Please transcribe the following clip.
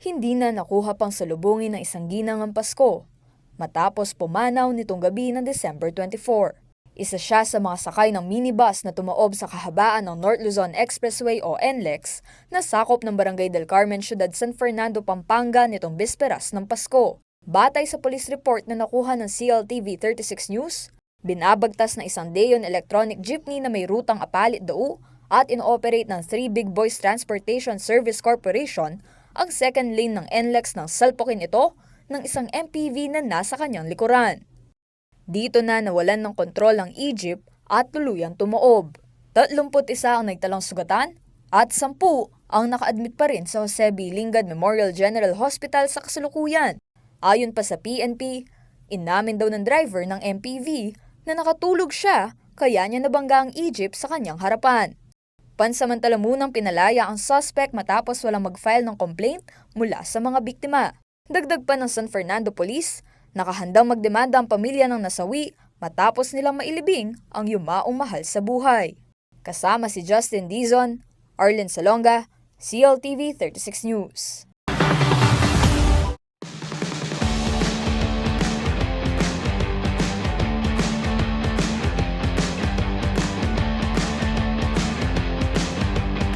hindi na nakuha pang salubungin ng isang ginangang Pasko matapos pumanaw nitong gabi ng December 24. Isa siya sa mga sakay ng minibus na tumaob sa kahabaan ng North Luzon Expressway o NLEX na sakop ng Barangay del Carmen, Ciudad San Fernando, Pampanga nitong bisperas ng Pasko. Batay sa police report na nakuha ng CLTV 36 News, binabagtas na isang Deon electronic jeepney na may rutang Apalit Dao at inooperate ng 3 Big Boys Transportation Service Corporation ang second lane ng NLEX ng salpokin ito ng isang MPV na nasa kanyang likuran. Dito na nawalan ng kontrol ang Egypt at tuluyang tumaob. 31 ang nagtalang sugatan at 10 ang naka-admit pa rin sa Jose B. Lingad Memorial General Hospital sa kasalukuyan. Ayon pa sa PNP, inamin daw ng driver ng MPV na nakatulog siya kaya niya nabangga ang Egypt sa kanyang harapan. Pansamantala munang pinalaya ang suspect matapos walang mag-file ng complaint mula sa mga biktima. Dagdag pa ng San Fernando Police, nakahandang magdemanda ang pamilya ng nasawi matapos nilang mailibing ang yumaong mahal sa buhay. Kasama si Justin Dizon, Arlen Salonga, CLTV 36 News.